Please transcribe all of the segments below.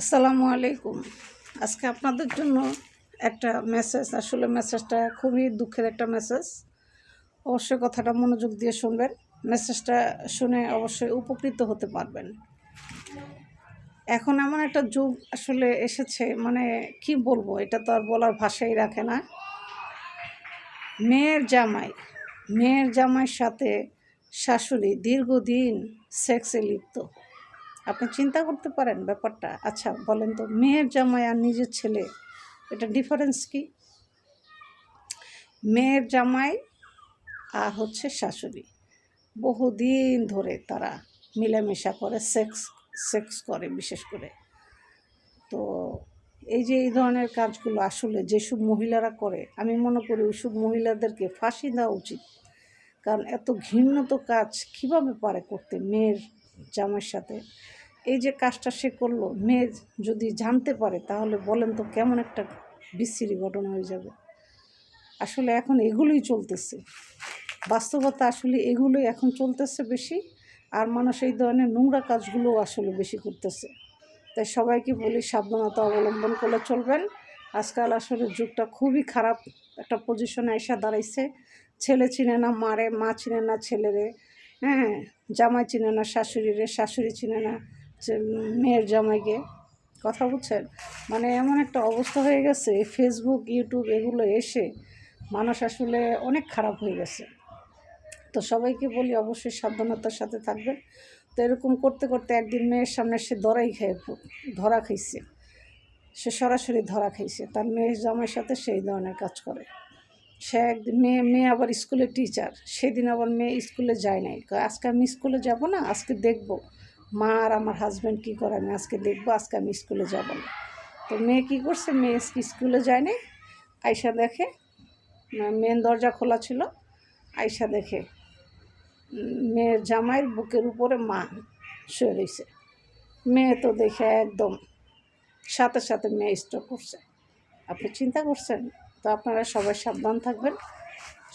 আসসালামু আলাইকুম। আজকে আপনাদের জন্য একটা মেসেজ আসলে মেসেজটা খুবই দুঃখের একটা মেসেজ অবশ্যই কথাটা মনোযোগ দিয়ে শুনবেন। মেসেজটা শুনে অবশ্যই উপকৃত হতে পারবেন। এখন এমন একটা যুগ আসলে এসেছে মানে কি বলব, এটা তো আর বলার ভাষাই রাখে না। মেয়ের জামাই, মেয়ের জামাইয়ের সাথে শাশুড়ি দীর্ঘদিন সেক্সে লিপ্ত। আপনি চিন্তা করতে পারেন ব্যাপারটা। আচ্ছা বলেন তো, মেয়ের জামাই আর নিজের ছেলে, এটা ডিফারেন্স কি? মেয়ের জামাই আর হচ্ছে শাশুড়ি। বহুদিন ধরে তারা মিলেমিশা করে সেক্স সেক্স করে বিশেষ করে। তো এই যে এই ধরনের কাজগুলো আসলে যেসব মহিলারা করে, আমি মনে করি ওইসব মহিলাদেরকে ফাঁসি দেওয়া উচিত। কারণ এত ঘৃণ্যত কাজ কীভাবে পারে করতে মেয়ের জামাইয়ের সাথে। এই যে কাজটা সে করল, মেয়ে যদি জানতে পারে, তাহলে বলেন তো কেমন একটা বিচ্ছিরি ঘটনা হয়ে যাবে। আসলে এখন এগুলোই চলতেছে। বাস্তবতা আসলে এগুলোই এখন চলতেছে বেশি, আর মানুষ এই ধরনের নোংরা কাজগুলো আসলে বেশি করতেছে। তাই সবাইকে বলি, সাবধানতা অবলম্বন করলে চলবেন। আজকাল আসলে যুগটা খুবই খারাপ। একটা পজিশনে এসে দাঁড়াইছে। ছেলে চিনে না, মারে, মা চিনে না ছেলেরে। হ্যাঁ জামাই চিনে না শাশুড়িরে শাশুড়ি চিনে না মেয়ের জামাইকে। কথা বুঝছেন? মানে এমন একটা অবস্থা হয়ে গেছে ফেসবুক ইউটিউব এগুলো এসে মানুষ আসলে অনেক খারাপ হয়ে গেছে। তো সবাইকে বলি অবশ্যই সাবধানতার সাথে থাকবে তো এরকম করতে করতে একদিন মেয়ের সামনে সে ধরাই খেয়ে, ধরা খাইছে। সে সরাসরি ধরা খাইছে, তার মেয়ের জামাইয়ের সাথে সেই ধরনের কাজ করে। সে একদিন মেয়ে মেয়ে আবার স্কুলের টিচার সেদিন আবার মেয়ে স্কুলে যায় নাই। আজকে আমি স্কুলে যাব না, আজকে দেখব মা আর আমার হাজব্যান্ড কী করে, আমি আজকে দেখব, আজকে আমি স্কুলে যাব না। তো মেয়ে কী করছে, মেয়ে স্কি- স্কুলে যায় নাই আয়সা দেখে মেন দরজা খোলা ছিল আয়সা দেখে মেয়ের জামাইয়ের বুকের উপরে মা শুয়ে রয়েছে মেয়ে তো দেখে একদম সাথে সাথে মেয়ে স্ট্রোক করছে। আপনি চিন্তা করছেন? তো আপনারা সবাই সাবধান থাকবেন।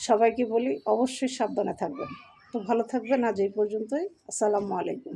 সবাইকে বলি অবশ্যই সাবধানে থাকবেন। তো ভালো থাকবেন। আজ এই পর্যন্তই। আসসালামু আলাইকুম।